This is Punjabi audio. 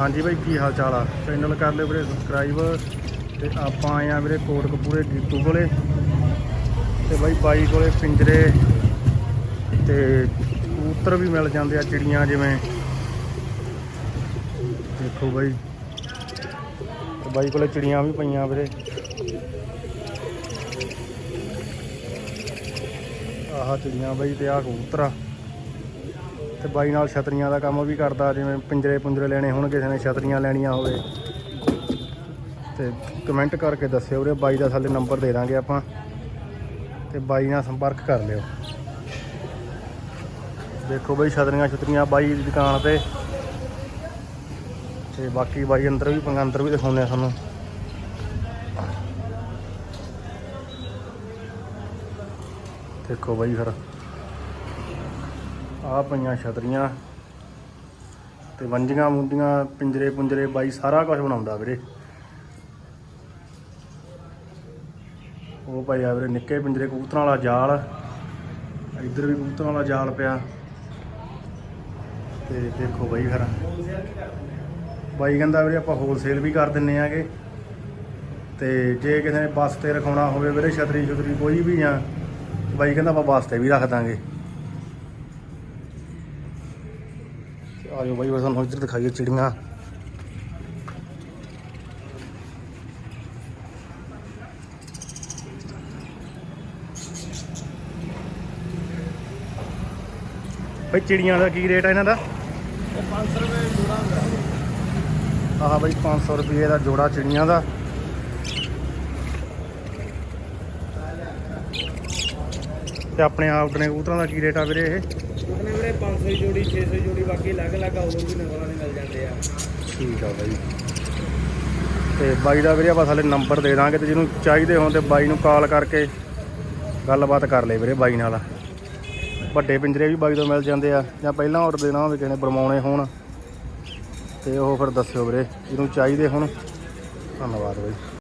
ਹਾਂਜੀ ਬਾਈ, ਕੀ ਹਾਲ ਚਾਲ ਆ? ਚੈਨਲ ਕਰ ਲਿਓ ਵੀਰੇ ਸਬਸਕ੍ਰਾਈਬ ਤੇ ਆਪਾਂ ਆਏ ਆ ਵੀਰੇ ਕੋਟਕਪੂਰੇ ਗੀਤੂ ਕੋਲੇ। ਤੇ ਬਾਈ ਬਾਈ ਕੋਲੇ ਪਿੰਜਰੇ। ਤੇ ਕਬੂਤਰ ਵੀ ਮਿਲ ਜਾਂਦੇ ਆ ਚਿੜੀਆਂ ਜਿਵੇਂ। ਦੇਖੋ ਬਾਈ। ਤੇ ਬਾਈ ਕੋਲੇ ਚਿੜੀਆਂ ਵੀ ਪਈਆਂ ਵੀਰੇ। ਆਹ ਚਿੜੀਆਂ ਬਾਈ ਤੇ ਆਹ ਕਬੂਤਰ ਆ। ਤੇ ਬਾਈ ਨਾਲ ਛਤਰੀਆਂ ਦਾ ਕੰਮ ਵੀ ਕਰਦਾ, ਜਿਵੇਂ ਪਿੰਜਰੇ ਪੁੰਜਰੇ ਲੈਣੇ ਹੋਣ ਕਿਸੇ ਨੇ ਛਤਰੀਆਂ ਲੈਣੀਆਂ ਹੋਵੇ। ਤੇ ਕਮੈਂਟ ਕਰਕੇ ਦੱਸਿਓ ਵੀਰੇ, ਬਾਈ ਦਾ ਥੱਲੇ ਨੰਬਰ ਦੇ ਦਾਂਗੇ ਆਪਾਂ। ਤੇ ਬਾਈ ਨਾਲ ਸੰਪਰਕ ਕਰ ਲਿਓ। ਦੇਖੋ ਬਾਈ ਛਤਰੀਆਂ ਛਤਰੀਆਂ ਬਾਈ ਦੀ ਦੁਕਾਨ ਤੇ। ਤੇ ਬਾਕੀ ਬਾਈ ਅੰਦਰ ਵੀ, ਪੰਗਾ ਅੰਦਰ ਵੀ ਦਿਖਾਉਂਦੇ ਆ ਤੁਹਾਨੂੰ। ਦੇਖੋ ਬਾਈ ਫਿਰ। ਆ ਪਈਆਂ ਛਤਰੀਆਂ ਤੇ ਵੰਜੀਆਂ ਮੁੰਡੀਆਂ ਪਿੰਜਰੇ ਪੁੰਜਰੇ ਬਾਈ ਸਾਰਾ ਕੁਝ ਬਣਾਉਂਦਾ ਵੀਰੇ। ਉਹ ਭਾਈ ਆ ਵੀਰੇ ਨਿੱਕੇ ਪਿੰਜਰੇ ਕਬੂਤਰਾਂ ਵਾਲਾ ਜਾਲ, ਇੱਧਰ ਵੀ ਕਬੂਤਰਾਂ ਵਾਲਾ ਜਾਲ ਪਿਆ। ਤੇ ਦੇਖੋ ਬਾਈ ਫਿਰ। ਬਾਈ ਕਹਿੰਦਾ ਵੀਰੇ ਆਪਾਂ ਹੋਲਸੇਲ ਵੀ ਕਰ ਦਿੰਨੇ ਆਗੇ। ਤੇ ਜੇ ਕਿਸੇ ਨੇ ਬੱਸ ਤੇ ਰਖਾਉਣਾ ਹੋਵੇ ਵੀਰੇ, ਛਤਰੀ ਛਤਰੀ ਕੋਈ ਵੀ ਆ, ਬਾਈ ਕਹਿੰਦਾ ਆਪਾਂ ਬੱਸ ਤੇ ਵੀ ਰੱਖ ਦਾਂਗੇ। ਆ ਜਾਓ ਬਾਈ ਤੁਹਾਨੂੰ ਇੱਧਰ ਦਿਖਾਈਏ ਚਿੜੀਆਂ। ਬਈ ਚਿੜੀਆਂ ਦਾ ਕੀ ਰੇਟ ਆ ਇਹਨਾਂ ਦਾ? ਇਹ 500 ਰੁਪਏ ਜੋੜਾ ਹੁੰਦਾ ਆਹ ਬਈ 500 ਰੁਪਏ ਦਾ ਜੋੜਾ ਚਿੜੀਆਂ ਦਾ। ਤੇ ਆਪਣੇ ਆਪ ਦੇ ਕਬੂਤਰਾਂ ਦਾ ਕੀ ਰੇਟ ਆ ਵੀਰੇ ਇਹ? ਆਪਣੇ ਵੀਰੇ 500 ਜੋੜੀ 600 ਜੋੜੀ, ਬਾਕੀ ਅਲੱਗ-ਅਲੱਗ ਆ ਉਦੋਂ ਦੇ ਮਿਲ ਜਾਂਦੇ ਆ। ਠੀਕ ਆ ਬਾਈ। ਤੇ ਬਾਈ ਦਾ ਵੀਰੇ ਆਪਾਂ ਥੱਲੇ ਨੰਬਰ ਦੇ ਦਾਂਗੇ ਤੇ ਜਿਹਨੂੰ ਚਾਹੀਦੇ ਹੋਣ ਤੇ ਬਾਈ ਨੂੰ ਕਾਲ ਕਰਕੇ ਗੱਲਬਾਤ ਕਰ ਲੈ ਵੀਰੇ ਬਾਈ ਨਾਲ। ਵੱਡੇ ਪਿੰਜਰੇ ਵੀ ਬਾਈ ਤੋਂ ਮਿਲ ਜਾਂਦੇ ਆ, ਜਾਂ ਪਹਿਲਾਂ ਆਰਡਰ ਦੇਣਾ ਹੋਵੇ ਕਿਸੇ ਬਰਮਾਉਣੇ ਹੋਣ। ਤੇ ਉਹ ਫਿਰ ਦੱਸਿਓ ਵੀਰੇ, ਜਿਹਨੂੰ ਚਾਹੀਦੇ ਹੋਣ। ਧੰਨਵਾਦ ਬਾਈ।